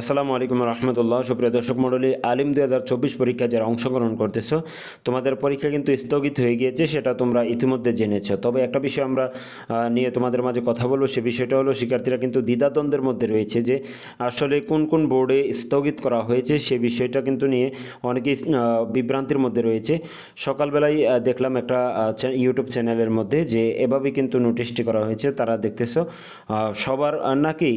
আসসালামু আলাইকুম রহমতুল্লাহ। সুপ্রিয় দর্শক মণ্ডলী, আলিম দুই হাজার চব্বিশ পরীক্ষা যারা অংশগ্রহণ করতেছো, তোমাদের পরীক্ষা কিন্তু স্থগিত হয়ে গিয়েছে, সেটা তোমরা ইতিমধ্যে জেনেছো। তবে একটা বিষয় আমরা নিয়ে তোমাদের মাঝে কথা বলব, সে বিষয়টা হলো শিক্ষার্থীরা কিন্তু দ্বিধাদ্বন্দ্বের মধ্যে রয়েছে যে আসলে কোন কোন বোর্ডে স্থগিত করা হয়েছে, সে বিষয়টা কিন্তু নিয়ে অনেকেই বিভ্রান্তির মধ্যে রয়েছে। সকালবেলায় দেখলাম একটা ইউটিউব চ্যানেলের মধ্যে যে এভাবেই কিন্তু নোটিশটি করা হয়েছে, তারা দেখতেছো সবার নাকি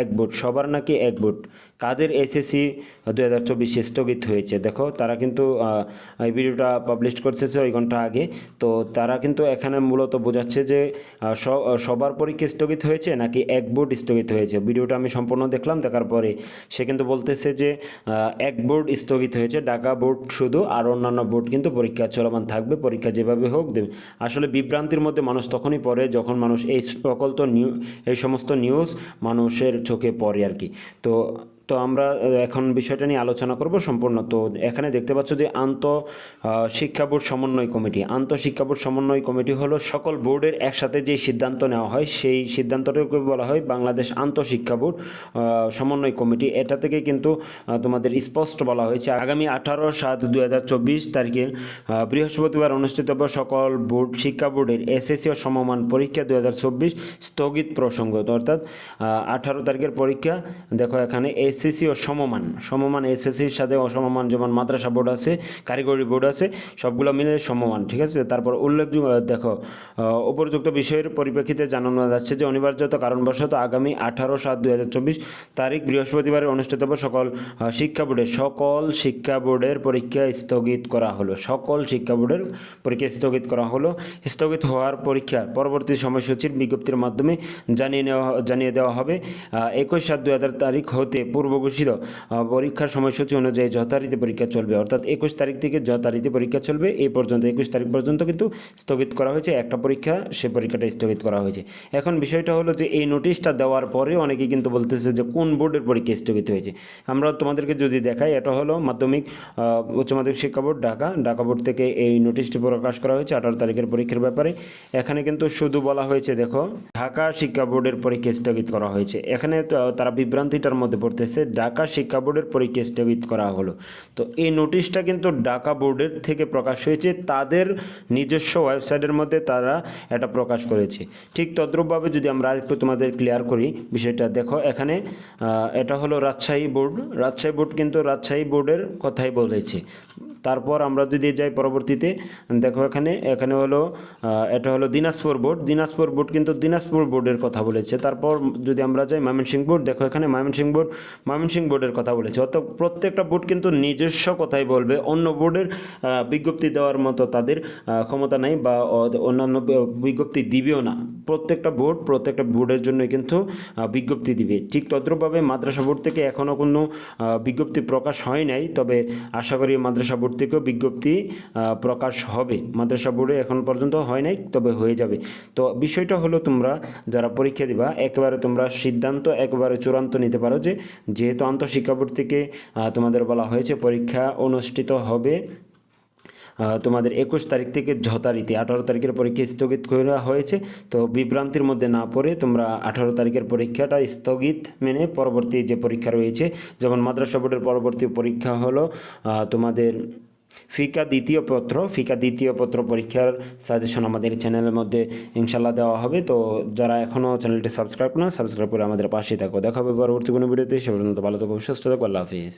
এক বোর্ড সবার নাকি এক বোর্ড কাদের এসএসসি দু হাজার চব্বিশে স্থগিত হয়েছে? দেখো, তারা কিন্তু এই ভিডিওটা পাবলিশ করছে ওই ঘণ্টা আগে। তো তারা কিন্তু এখানে মূলত বোঝাচ্ছে যে সবার পরীক্ষা স্থগিত হয়েছে নাকি এক বোর্ড স্থগিত হয়েছে? ভিডিওটা আমি সম্পূর্ণ দেখলাম, দেখার পরে সে কিন্তু বলতেছে যে এক বোর্ড স্থগিত হয়েছে, ঢাকা বোর্ড শুধু, আর অন্যান্য বোর্ড কিন্তু পরীক্ষা চলমান থাকবে, পরীক্ষা যেভাবে হোক দেবে আসলে বিভ্রান্তির মধ্যে মানুষ তখনই পড়ে যখন মানুষ এই সকল তো নিউ, এই সমস্ত নিউজ মানুষের চোখে পড়ে আর কি। তো তো আমরা এখন বিষয়টা নিয়ে আলোচনা করব সম্পূর্ণ। তো এখানে দেখতে পাচ্ছ যে আন্ত শিক্ষা বোর্ড সমন্বয় কমিটি। আন্ত শিক্ষা বোর্ড সমন্বয় কমিটি হলো সকল বোর্ডের একসাথে যে সিদ্ধান্ত নেওয়া হয়, সেই সিদ্ধান্তটাকে বলা হয় বাংলাদেশ আন্ত শিক্ষা বোর্ড সমন্বয় কমিটি। এটা থেকে কিন্তু তোমাদের স্পষ্ট বলা হয়েছে, আগামী আঠারো সাত চব্বিশ তারিখে বৃহস্পতিবার অনুষ্ঠিতব্য সকল বোর্ড, শিক্ষা বোর্ডের এসএসসি ও সমমান পরীক্ষা দুই হাজার চব্বিশ স্থগিত প্রসঙ্গ। অর্থাৎ আঠারো তারিখের পরীক্ষা, দেখো এখানে এসএসসি ও সমমান। সমমান এসএসসির সাথে অসমমান যেমন মাদ্রাসা বোর্ড আছে, কারিগরি বোর্ড আছে, সবগুলো মিলে সমমান, ঠিক আছে? তারপর উল্লেখযোগ্য দেখো উপযুক্ত বিষয়ের পরিপ্রেক্ষিতে জানানো যাচ্ছে যে অনিবার্যত কারণবশত আগামী আঠারো সাত দুই হাজার চব্বিশ তারিখ বৃহস্পতিবার অনুষ্ঠিতব্য সকল শিক্ষা বোর্ডের সকল শিক্ষা বোর্ডের পরীক্ষা স্থগিত করা হলো। সকল শিক্ষা বোর্ডের পরীক্ষা স্থগিত করা হলো। স্থগিত হওয়ার পরীক্ষা পরবর্তী সময়সূচির বিজ্ঞপ্তির মাধ্যমে জানিয়ে নেওয়া, জানিয়ে দেওয়া হবে। একুশ সাত দুই হাজার তারিখ হতে পূর্ব ঘোষিত পরীক্ষার সময়সূচি অনুযায়ী যথারীতি পরীক্ষা চলবে। অর্থাৎ একুশ তারিখ থেকে যথারীতি পরীক্ষা চলবে। এই পর্যন্ত একুশ তারিখ পর্যন্ত কিন্তু স্থগিত করা হয়েছে। একটা পরীক্ষা, সে পরীক্ষাটা স্থগিত করা হয়েছে। এখন বিষয়টা হলো যে এই নোটিশটা দেওয়ার পরে অনেকে কিন্তু বলতেছে যে কোন বোর্ডের পরীক্ষা স্থগিত হয়েছে। আমরা তোমাদেরকে যদি দেখাই, এটা হলো মাধ্যমিক উচ্চ মাধ্যমিক শিক্ষা বোর্ড, ঢাকা। ঢাকা বোর্ড থেকে এই নোটিশটি প্রকাশ করা হয়েছে আঠারো তারিখের পরীক্ষার ব্যাপারে। এখানে কিন্তু শুধু বলা হয়েছে, দেখো, ঢাকা শিক্ষা বোর্ডের পরীক্ষা স্থগিত করা হয়েছে। এখানে তারা বিভ্রান্তিটার মধ্যে পড়তেছে। ঢাকা শিক্ষা বোর্ডের পরীক্ষা স্থগিত করা হলো। তো এই নোটিশটা কিন্তু ঢাকা বোর্ডের থেকে প্রকাশ হয়েছে। তাদের নিজস্ব ওয়েবসাইটের মধ্যে তারা এটা প্রকাশ করেছে। ঠিক তদ্রূপভাবে যদি আমরা আরেকটু তোমাদের ক্লিয়ার করি বিষয়টা, দেখো এখানে এটা হলো রাজশাহী বোর্ড। রাজশাহী বোর্ড কিন্তু রাজশাহী বোর্ডের কথাই বলেছে। তারপর আমরা যদি যাই পরবর্তীতে, দেখো এখানে এখানে হলো এটা হলো দিনাজপুর বোর্ড। দিনাজপুর বোর্ড কিন্তু দিনাজপুর বোর্ডের কথা বলেছে। তারপর যদি আমরা যাই ময়মনসিংহ বোর্ড, দেখো এখানে ময়মনসিংহ বোর্ড, ময়মনসিংহ বোর্ডের কথা বলেছে। অর্থাৎ প্রত্যেকটা বোর্ড কিন্তু নিজস্ব কথাই বলবে। অন্য বোর্ডের বিজ্ঞপ্তি দেওয়ার মতো তাদের ক্ষমতা নাই বা অন্যান্য বিজ্ঞপ্তি দিবেও না। প্রত্যেকটা বোর্ড প্রত্যেকটা বোর্ডের জন্য কিন্তু বিজ্ঞপ্তি দিবে। ঠিক তদ্রূপভাবে মাদ্রাসা বোর্ড থেকে এখনও কোনো বিজ্ঞপ্তি প্রকাশ হয় নাই, তবে আশা করি মাদ্রাসা বোর্ড থেকেও বিজ্ঞপ্তি প্রকাশ হবে। মাদ্রাসা বোর্ডে এখন পর্যন্ত হয় নাই, তবে হয়ে যাবে। তো বিষয়টা হলো তোমরা যারা পরীক্ষা দিবা, একেবারে তোমরা সিদ্ধান্ত, একেবারে চূড়ান্ত নিতে পারো যে, যেহেতু আন্তঃশিক্ষা বোর্ড থেকে তোমাদের বলা হয়েছে পরীক্ষা অনুষ্ঠিত হবে তোমাদের একুশ তারিখ থেকে যথারীতি আঠারো তারিখের পরীক্ষা স্থগিত করা হয়েছে। তো বিভ্রান্তির মধ্যে না পড়ে তোমরা আঠারো তারিখের পরীক্ষাটা স্থগিত মেনে পরবর্তী যে পরীক্ষা রয়েছে, যেমন মাদ্রাসা বোর্ডের পরবর্তী পরীক্ষা হলো তোমাদের ফিকা দ্বিতীয় পত্র। ফিকা দ্বিতীয় পত্র পরীক্ষার সাজেশন আমাদের চ্যানেলের মধ্যে ইনশাল্লাহ দেওয়া হবে। তো যারা এখনও চ্যানেলটি সাবস্ক্রাইব না সাবস্ক্রাইব করে আমাদের পাশেই থাকো। দেখা হবে পরবর্তী কোনো ভিডিওতে। সে পর্যন্ত ভালো থাকো, সুস্থ থাকো। আল্লাহ হাফিজ।